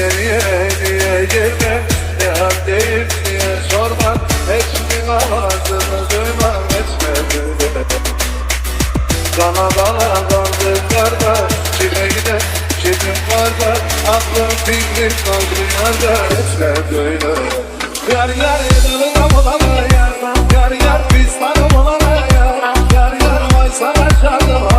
Niye niye girmem Ne haddeyim diye sormam. Hiçbir ağzını duymam etmedim Bana bana kandırlarda Kime gider kimin var da Aklım fikrim kaldı yerde Etme böyle Yar yar edelim olana yar Yar yar pistanım olana yar Yar yar vay sana çardım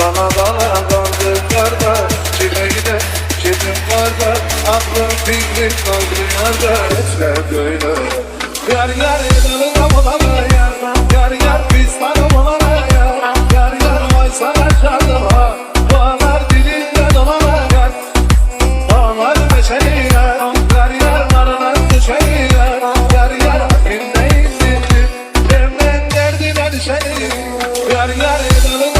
Bana bana kandırlarda Kime gider kimin var da Aklım fikrim kaldı yerde Etme böyle. Yar yar edelim olana yar. Yar yar pistanım olana yar. Yar yar vay sana çardım ha Doğalar dilimde dolana yar yar. Yar yar narına düşeni yar. Yar yar yar edelim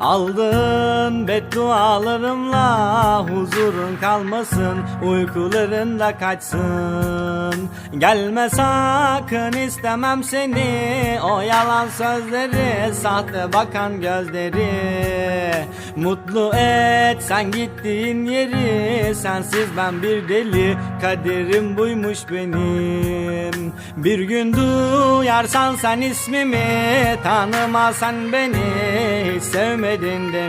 Aldığın beddualarımla Huzurun kalmasın Uykularında kaçsın. Gelme sakın istemem seni O yalan sözleri Sahte bakan gözleri. Mutlu et sen gittiğin yeri Sensiz ben bir deli Kaderim buymuş benim Bir gün duyarsan sen ismimi Tanımasan beni sevmedin de